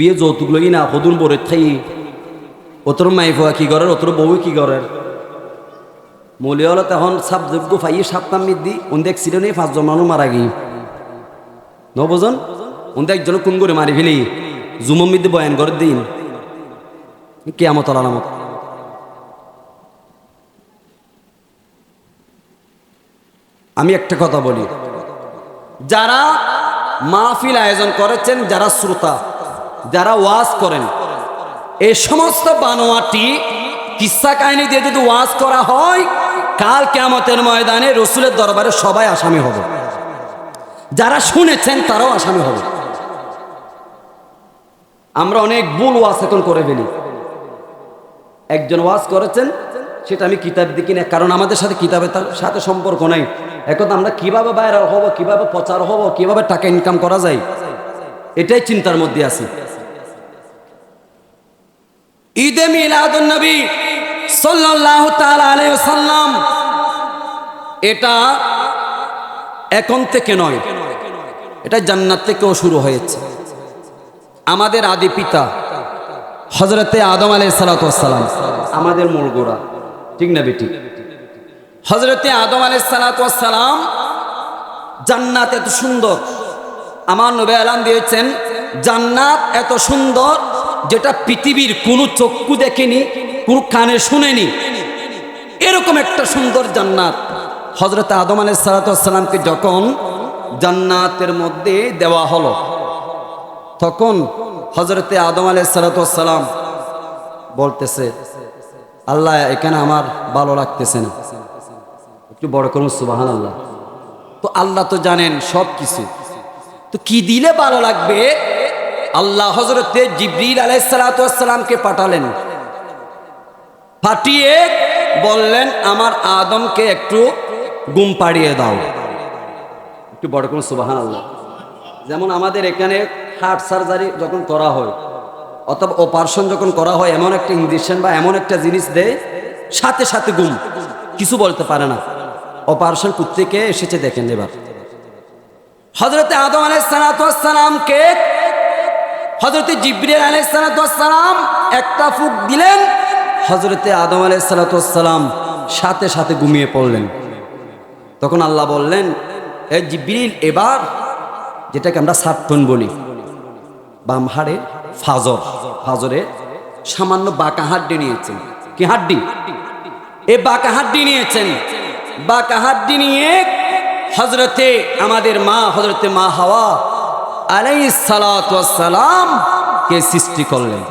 বিয়ে যৌতুক লই না, সদুন বরে থাই। মাই ফুয়া কি করের, অতর বউ কি করের? মলি হলো তখন সাপ যোগ্য ফাইয়ে সাপটাম মিদি ওন্দে অ্যাক্সিডেন্টে পাঁচজন মানুষ মারা গিয়ে। নবজন ওন্দে একজন কোন করে মারি ফেলি। জুমম মিদি বয়ান করে দিন। কেয়ামত আলামত আমি একটা কথা বলি। যারা মাহফিল আয়োজন করেছেন, যারা শ্রোতা যারা ওয়াজ করেন। এই সমস্ত বানোয়াটি কিসা কাহিনী দিয়ে যদি ওয়াজ করা হয়, কাল কেমতের ময়দানে রসুলের দরবারে সবাই আসামি হবে। যারা শুনেছেন তারাও আসামি হবে। আমরা অনেক ভুল ওয়াজ এখন করে ফেলি। একজন ওয়াজ করেছেন, সেটা আমি কিতাব দেখি না, কারণ আমাদের সাথে কিতাবের তার সাথে সম্পর্ক নাই। এখন আমরা কীভাবে ভাইরাল হব, কীভাবে প্রচার হব, কীভাবে টাকা ইনকাম করা যায়, এটাই চিন্তার মধ্যে আছি। ঈদে মিলাদুন নবী সাল্লাল্লাহু তাআলা আলাইহি ওয়াসাল্লাম, এটা এখন থেকে নয়। এটা জান্নাত থেকেও শুরু হয়েছে। আমাদের আদি পিতা হজরতে আদম আলাই সালাতাম আমাদের মূল গোড়া। ঠিক না বেটি হজরতে আদম আলাই সালাতাম জান্নাত এত সুন্দর। আমার নবে আলাম দিয়েছেন, জান্নাত এত সুন্দর যেটা পৃথিবীর কোনো চক্ষু দেখেনি, কোনো কানে শুনেনি। এরকম একটা সুন্দর জান্নাত। হজরত আদম আলাই সালাতামকে যখন জান্নাতের মধ্যে দেওয়া হলো, তখন হজরতে আদম আলাই সালাতাম বলতেছে, আল্লাহ, এখানে আমার ভালো লাগতেছে না। একটু বড় করুন সুবাহান আল্লাহ তো আল্লাহ তো জানেন সব কিছু তো কি দিলে ভালো লাগবে? আল্লাহ হজরতে জিব্রিল আলাই সালাতামকে পাঠালেন। পাঠিয়ে বললেন, আমার আদমকে একটু গুম পাড়িয়ে দাও। একটু বড় করুন সুবাহান আল্লাহ যেমন আমাদের এখানে হার্ট সার্জারি যখন করা হয়, অথবা অপারেশন যখন করা হয়, এমন একটা ইঞ্জেকশন বা এমন একটা জিনিস দেয়, সাথে সাথে গুম। কিছু বলতে পারে না। অপারেশন থেকে এসেছে, দেখেন এবার। হজরতে আদম আলাইসালামকে হজরতে জিব্রিল আলাইসালাম একটা ফুক দিলেন হজরতে আদম আলাইসালাম সাথে সাথে ঘুমিয়ে পড়লেন। তখন আল্লাহ বললেন এ জিব্রিল, এবার যেটাকে আমরা সাতটন বলি, বাম হাড়ে ফাজর, ফাজরে সামান্য বাঁকা হাড্ডি নিয়েছেন। কি হাড্ডি? এ বাঁকা হাড্ডি নিয়েছেন। বাঁকা হাড্ডি নিয়ে হজরতে আমাদের মা হজরতে মা হাওয়া আলাই সালাম কে সৃষ্টি করলেন?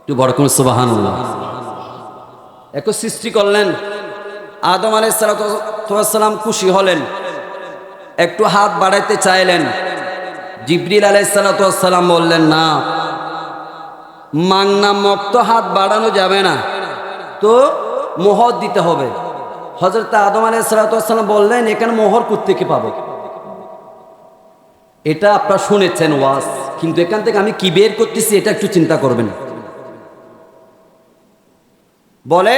একটু বড় কোন সুবাহান এক সৃষ্টি করলেন। আদম আলাই সালাম খুশি হলেন। একটু হাত বাড়াইতে চাইলেন। জিব্রিল আলাইসালাম বললেন, না, মাংনা মক্ত হাত বাড়ানো যাবে না। তো মোহর দিতে হবে। হজরত আদম আলাইসালাম বললেন, এখানে মোহর থেকে পাবো? এটা আপনারা শুনেছেন ওয়াজ, কিন্তু এখান থেকে আমি কি বের করতেছি এটা একটু চিন্তা করবেন। বলে,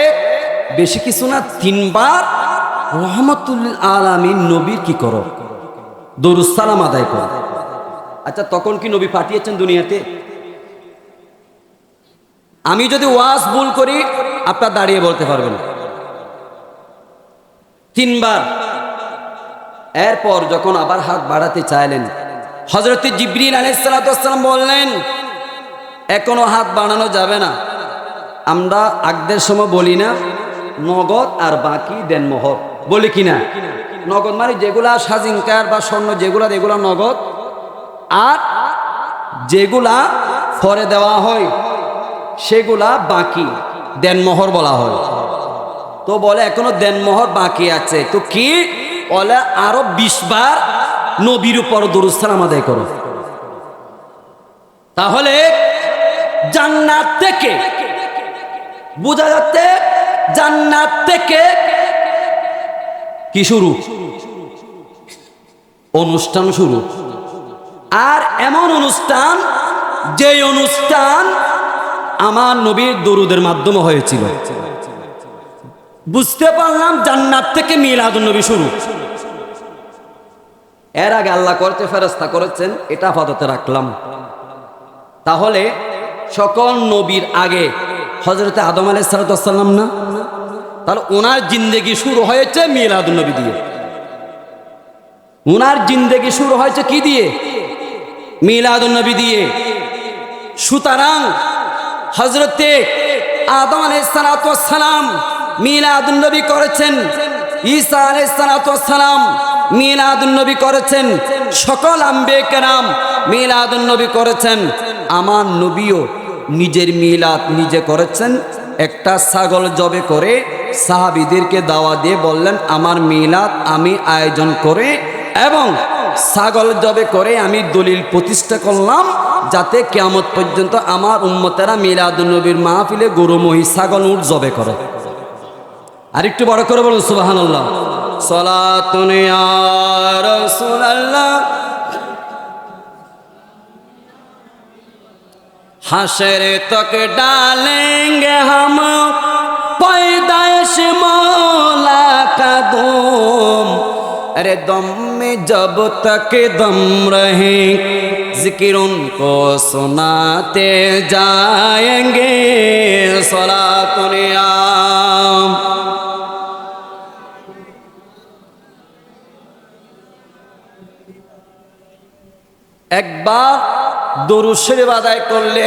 বেশি কিছু না, তিনবার রহমতুল আলামিন নবীর কি করো? দরুসালাম আদায় করো। আচ্ছা তখন কি নবী পাঠিয়েছেন দুনিয়াতে? আমি যদি ওয়াজ ভুল করি, আপনার দাঁড়িয়ে বলতে পারবেন। তিনবার। এরপর যখন আবার হাত বাড়াতে চাইলেন হজরত জিবরিল আলাইসালাম বললেন, এখনও হাত বানানো যাবে না। আমরা আগদের সময় বলি না, নগদ আর বাকি দেন মোহর। বলি কিনা নগদ মানে যেগুলা সাজিনকার বা স্বর্ণ যেগুলা যেগুলা নগদ, আর যেগুলা ফরে দেওয়া হয়, সেগুলা বাকি দেনমোহর বলা হয়। তো বলে, এখনও দেনমোহর বাকি আছে। তো কি? বলে, আরও বিশ বার নবীর উপর দুরুস্থান আমাদের করো। তাহলে জান্নাত থেকে বোঝা যাচ্ছে জান্নাত থেকে কি শুরু? অনুষ্ঠান শুরু। আর এমন অনুষ্ঠান যে অনুষ্ঠান আমার নবীর দরুদের মাধ্যমে হয়েছিল। বুঝতে পারলাম জান্নাত থেকে মিলাদ নবী শুরু। এর আগে আল্লাহ করতে ফেরস্তা করেছেন, এটা আপাতত রাখলাম। তাহলে সকল নবীর আগে হজরতে আদম আলাই সালাতাম না? তাহলে ওনার জিন্দেগি শুরু হয়েছে মিলাদুল নবী দিয়ে। ওনার জিন্দেগি শুরু হয়েছে কি দিয়ে? মিলাদুল নবী দিয়ে। সুতরাং হজরতে আদম আলাইসালাম মিলাদুল নবী করেছেন। ঈসা আলাইসালাম মিলাদুল নবী করেছেন। সকল আম্বে কেরাম মিলাদুল নবী করেছেন। আমার নবীও নিজের মিলাদ নিজে করেছেন। একটা ছাগল জবে করে সাহাবিদেরকে দাওয়া দিয়ে বললেন, আমার মিলাদ আমি আয়োজন করে এবং ছাগল জবে করে আমি দলিল প্রতিষ্ঠা করলাম যাতে কেয়ামত পর্যন্ত আমার উম্মতেরা মিলাদুলনবীর মাহফিলে গরু মহি ছাগল উঠ জবে করে। আর একটু বড় করে বলুন সুবাহান আল্লাহ সলাতুনিয়া हशर तक डालेंगे हम पैदाइश मौला का दम अरे दम में जब तक दम रहे जिक्र उनको सुनाते जाएंगे सलातुनिया একবার দরুশের আদায় করলে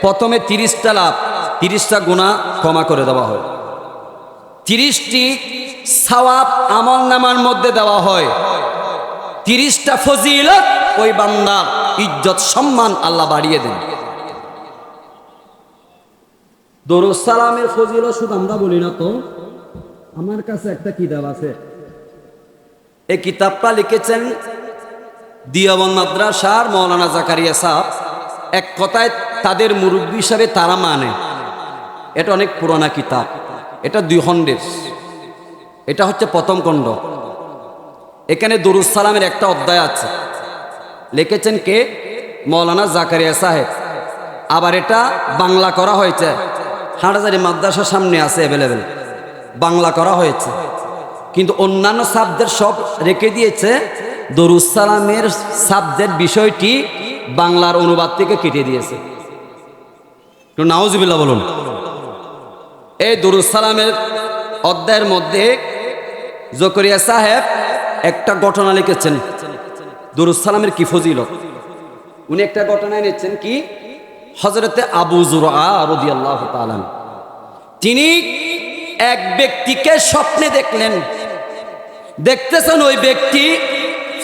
প্রথমে তিরিশটা লাভ, তিরিশটা গুণা ক্ষমা করে দেওয়া হয়। তিরিশটি সাওয়াব আমল নামার মধ্যে দেওয়া হয়। তিরিশটা ফজিলত ওই বান্দা ইজ্জত, সম্মান আল্লাহ বাড়িয়ে দেন। দরুদ সালামের ফজিলত শুধু আমরা বলি না তো। আমার কাছে একটা কি কিতাব আছে। এই কিতাবটা লিখেছেন দিয়াবন মাদ্রাসার মৌলানা জাকারিয়া সাহ। এক কথায় তাদের মুরব্বী হিসাবে তারা মানে। এটা অনেক পুরোনা কিতাব। এটা দুই খণ্ডের এটা হচ্ছে প্রথম খণ্ড। এখানে সালামের একটা অধ্যায় আছে। লিখেছেন কে? মৌলানা জাকারিয়া সাহেব। আবার এটা বাংলা করা হয়েছে। হাটাজারি মাদ্রাসার সামনে আছে অ্যাভেলেবেল বাংলা করা হয়েছে। কিন্তু অন্যান্য সাবদের সব রেখে দিয়েছে। দরুসালামের সাবজেক্ট বিষয়টি বাংলার অনুবাদ থেকে কেটে দিয়েছে। একটু নাউজবিল্লা বলুন। এই দরুসালামের অধ্যায়ের মধ্যে জকরিয়া সাহেব একটা ঘটনা লিখেছেন। দরুসালামের কি ফজিলত? উনি একটা ঘটনা এনেছেন কি? হজরতে আবু জুরা রদি আল্লাহ তিনি এক ব্যক্তিকে স্বপ্নে দেখলেন। দেখতেছেন ওই ব্যক্তি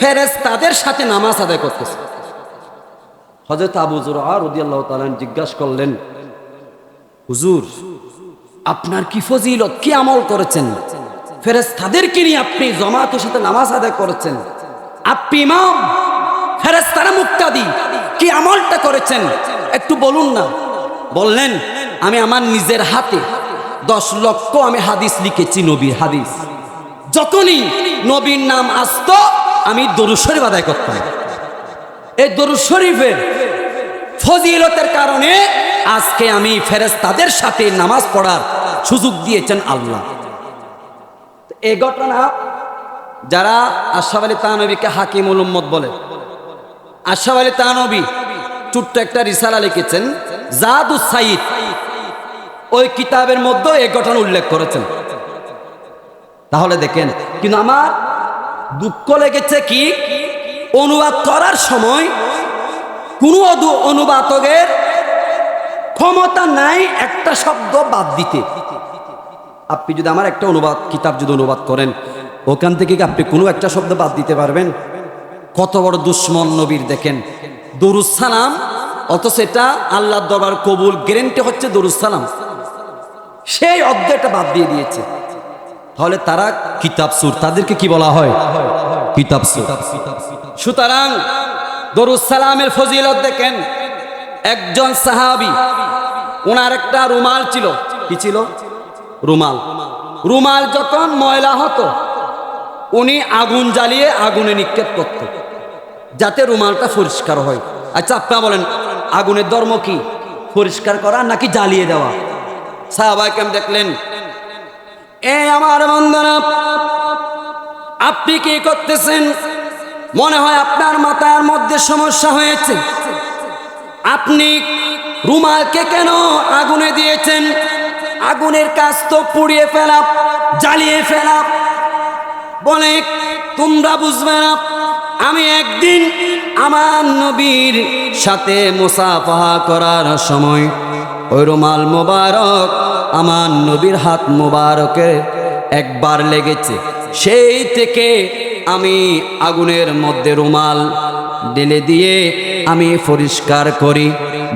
ফেরেস তাদের সাথে নামাজ আদায় করতেছে। হজরত আবু রদিয়াল্লাহ তালান জিজ্ঞাসা করলেন, হুজুর, আপনার কি ফজিলত? কি আমল করেছেন? ফেরেস তাদেরকে নিয়ে আপনি জমাতের সাথে নামাজ আদায় করেছেন। আপনি ইমাম? ফেরেস তারা মুক্তাদি, কি আমলটা করেছেন? একটু বলুন না। বললেন, আমি আমার নিজের হাতে দশ লক্ষ আমি হাদিস লিখেছি, নবীর হাদিস। যখনই নবীর নাম আসতো, আমি দরুদ শরীফ আদায় করতাম। এই দরুদ শরীফের ফজিলতের কারণে আজকে আমি ফেরেজ তাদের সাথে নামাজ পড়ার সুযোগ দিয়েছেন আল্লাহ। এই ঘটনা যারা আশাফ আলী তানবীকে হাকিমুল উম্মদ বলে আশাফ আলী তানবী ছোট্ট একটা রিসালা লিখেছেন, জাদু সাইদ। ওই কিতাবের মধ্যে এই ঘটনা উল্লেখ করেছেন। তাহলে দেখেন, কিন্তু আমার দুঃখ লেগেছে কি? অনুবাদ করার সময় কোনো অনুবাদকের ক্ষমতা নাই একটা শব্দ বাদ দিতে। আপনি যদি আমার একটা অনুবাদ, কিতাব যদি অনুবাদ করেন, ওখান থেকে কি আপনি কোনো একটা শব্দ বাদ দিতে পারবেন? কত বড় দুশ্মন নবীর দেখেন। দরুসালাম অথচ এটা আল্লাহ দরবার কবুল গ্যারেন্টি হচ্ছে দরুসালাম সেই অধ্যায়টা বাদ দিয়ে দিয়েছে। তাহলে তারা কিতাব সুর, তাদেরকে কি বলা হয়? কিতাব সুর। সুতরাং দরুসালামের ফজিলত দেখেন, একজন সাহাবি ওনার একটা রুমাল ছিল। কি ছিল? রুমাল। রুমাল যখন ময়লা হতো, উনি আগুন জ্বালিয়ে আগুনে নিক্ষেপ করত, যাতে রুমালটা পরিষ্কার হয়। আচ্ছা আপনারা বলেন, আগুনের ধর্ম কি? পরিষ্কার করা নাকি জ্বালিয়ে দেওয়া? সাহাবাইকে দেখলেন আমার বন্ধনা আপনি কি করতেছেন? মনে হয় আপনার মাথার মধ্যে সমস্যা হয়েছে। আপনি রুমালকে কেন আগুনে দিয়েছেন? আগুনের কাজ তো পুড়িয়ে ফেলা, জ্বালিয়ে ফেলা। বলে, তোমরা বুঝবে না, আমি একদিন আমার নবীর সাথে মুসাফাহা করার সময় ওই রুমাল মোবারক আমার নবীর হাত মোবারকে একবার লেগেছে। সেই থেকে আমি আগুনের মধ্যে রুমাল ঢেলে দিয়ে আমি পরিষ্কার করি।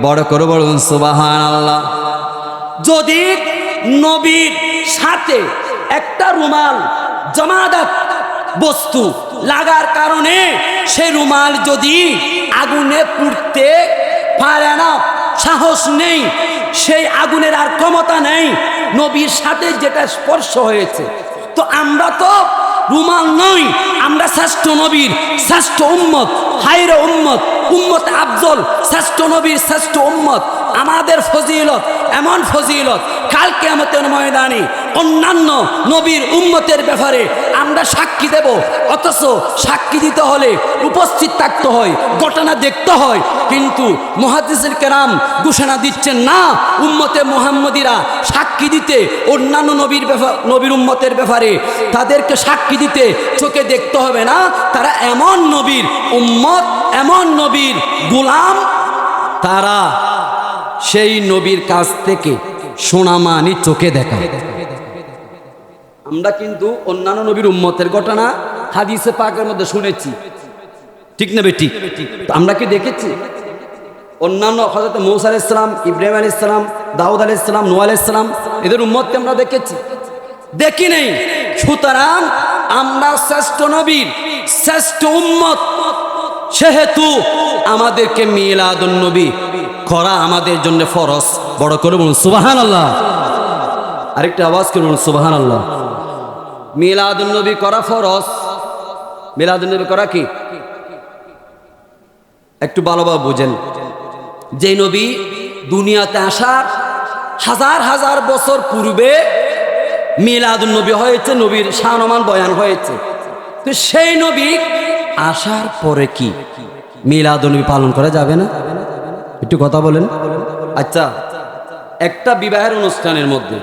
বড় করে বলুন সুবাহান আল্লাহ যদি নবীর সাথে একটা রুমাল জমাদাত বস্তু লাগার কারণে সে রুমাল যদি আগুনে পুড়তে পারে না, সাহস নেই সেই আগুনের আর ক্ষমতা নেই। নবীর সাথে যেটা স্পর্শ হয়েছে। তো আমরা তো রুমাল নই, আমরা শ্রেষ্ঠ নবীর, শ্রেষ্ঠ উম্মত। হাইরে উম্মত উম্মত আফজল, শ্রেষ্ঠ নবীর শ্রেষ্ঠ উম্মত, আমাদের ফজিলত, এমন ফজিলত কালকে আমাদের ময়দানে অন্যান্য নবীর উম্মতের ব্যাপারে আমরা সাক্ষী দেব, অথচ সাক্ষী দিতে হলে উপস্থিত থাকতে হয়, ঘটনা দেখতে হয়, কিন্তু মহাদিসের কেরাম ঘোষণা দিচ্ছেন না, উম্মতে মোহাম্মদীরা সাক্ষী দিতে অন্যান্য নবীর নবীর উম্মতের ব্যাপারে তাদেরকে সাক্ষী দিতে চোখে দেখতে হবে না, তারা এমন নবীর উম্মত, এমন নবীর গুলাম, তারা সেই নবীর কাছ থেকে সোনামানি চোখে দেখা। আমরা কিন্তু অন্যান্য নবীর উম্মতের ঘটনা হাদিসে পাকের মধ্যে শুনেছি। ঠিক না বেটি? আমরা কি দেখেছি? অন্যান্য হজরত মৌসা আলাইহিস সালাম, ইব্রাহিম আলাইহিস সালাম, দাউদ আলাইহিস ইসলাম নূহ ইসলাম এদের উম্মতকে আমরা দেখেছি। দেখি নেই? সুতরাং আমরা শ্রেষ্ঠ নবীর, শ্রেষ্ঠ উম্মত সেহেতু আমাদেরকে মিলাদুন নবী করা আমাদের জন্য ফরজ। বড় করে বলুন সুবাহান আল্লাহ আরেকটা আওয়াজ করে বলুন সুবাহান আল্লাহ মিলাদুন নবী করা ফরজ। মিলাদুন নবী করা কি? একটু ভালোভাবে বুঝেন। যে নবী দুনিয়াতে আসার হাজার হাজার বছর পূর্বে মিলাদুন নবী হয়েছে, নবীর শানমান বয়ান হয়েছে। তো সেই নবী আসার পরে কি? মিলাদুন নবী পালন করা যাবে না? একটু কথা বলেন। আচ্ছা একটা বিবাহের অনুষ্ঠানের মধ্যে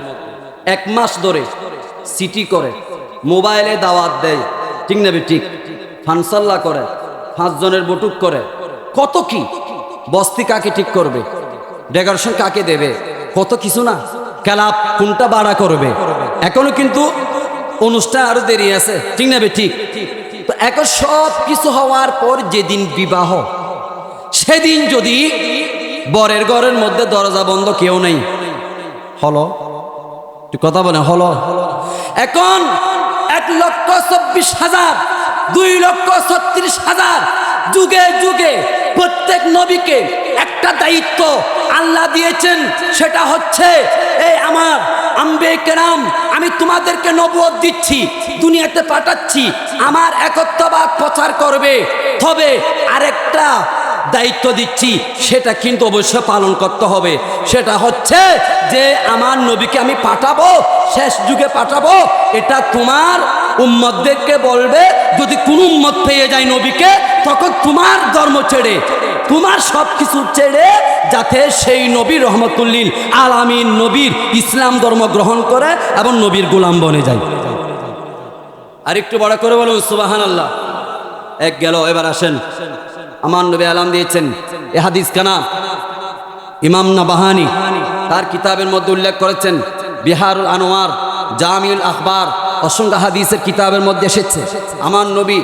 এক মাস ধরে সিটি করে, মোবাইলে দাওয়াত দেয়, ঠিক নেবে ঠিক? ফানসাল্লা করে, পাঁচজনের বটুক করে, কত কি? বস্তি কাকে ঠিক করবে? ডেকোরেশন কাকে দেবে? কত কিছু না? ক্লাব কোনটা বাড়া করবে? এখনও কিন্তু অনুষ্ঠান আরও দেরি আছে, ঠিক নেবে ঠিক? এখন সব কিছু হওয়ার পর যেদিন বিবাহ, সেদিন যদি বরের ঘরের মধ্যে দরজা বন্ধ কেউ নেই। হলো? কথা বলে হলো? এখন এক লক্ষ চব্বিশ হাজার, দুই লক্ষ ছত্রিশ হাজার, যুগে যুগে প্রত্যেক নবীকে একটা দায়িত্ব আল্লাহ দিয়েছেন, সেটা হচ্ছে, এই আমার কেরাম, আমি তোমাদেরকে নবুয়ত দিচ্ছি, দুনিয়াতে পাঠাচ্ছি, আমার একত্ববাদ প্রচার করবে। তবে আরেকটা দায়িত্ব দিচ্ছি, সেটা কিন্তু অবশ্যই পালন করতে হবে। সেটা হচ্ছে যে, আমার নবীকে আমি পাঠাবো, শেষ যুগে পাঠাবো, এটা তোমার উম্মতদেরকে বলবে, যদি কোন উম্মত পেয়ে যায় নবীকে, তখন তোমার ধর্ম ছেড়ে। তোমার সব কিছু ছেড়ে যাতে সেই নবী রহমতুল্লিল আলামিন নবীর ইসলাম ধর্ম গ্রহণ করে এবং নবীর গোলাম বনে যায়। আর একটু বড় করে বলুন সুবাহান আল্লাহ এক গেল, এবার আসেন। আমার নবী আলাম দিয়েছেন, এ হাদিস কানা। ইমাম নাবাহানি তার কিতাবের মধ্যে উল্লেখ করেছেন, বিহারুল আনোয়ার, জামিউল আখবার, অসংখ্য হাদিসের কিতাবের মধ্যে এসেছে। আমার নবী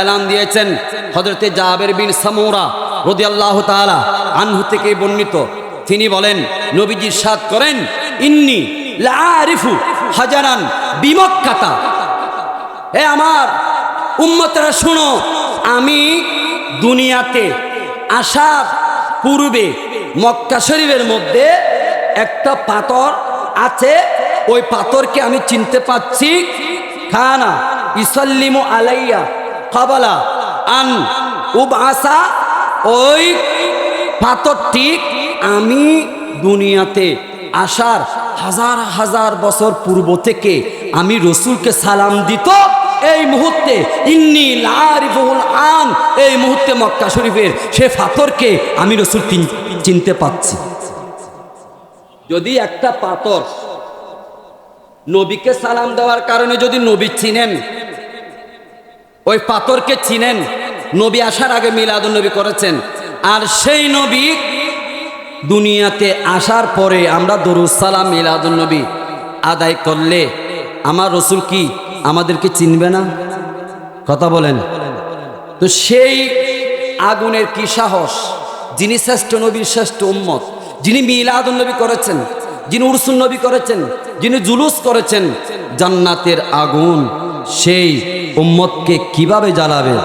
এলান দিয়েছেন হজরতে জাবের বিন সামৌরা রদি আল্লাহ তালা আনহু থেকে বর্ণিত। তিনি বলেন, নবীজি সাদ করেন, ইন্নি লারিফু হাজারান বিমক্কাতা। হে আমার উম্মতরা, শুনো, আমি দুনিয়াতে আসার পূর্বে মক্কা শরীফের মধ্যে একটা পাথর আছে, ওই পাথরকে আমি চিনতে পাচ্ছি। খানা ইসল্লিমু আলাইয়া কাবালা আন উব আসা ওই পাথরটি আমি দুনিয়াতে আসার হাজার হাজার বছর পূর্ব থেকে আমি রসুলকে সালাম দিত। এই মুহূর্তে ইন্নি লারিফুল আন। এই মুহূর্তে মক্কা শরীফের সে পাথরকে আমি রসুল চিনতে পাচ্ছি যদি একটা পাথর নবীকে সালাম দেওয়ার কারণে যদি নবী চিনেন, ওই পাথরকে চিনেন নবী আসার আগে মিলাদুন নবী করেছেন। আর সেই নবী দুনিয়াতে আসার পরে আমরা দরুদ সালাম মিলাদুন নবী আদায় করলে আমার রসুল কি আমাদেরকে চিনবে না? কথা বলেন। তো সেই আগুনের কি সাহস? যিনি শ্রেষ্ঠ নবীর শ্রেষ্ঠ উম্মত, যিনি মিলাদুন নবী করেছেন, যিনি উরসুন নবী করেছেন, যিনি জুলুস করেছেন, জান্নাতের আগুন সেই উম্মতকে কীভাবে জ্বালাবে?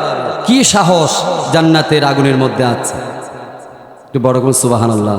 কি সাহস জান্নাতের আগুনের মধ্যে আছে? একটু বড় কোন সুবাহান আল্লাহ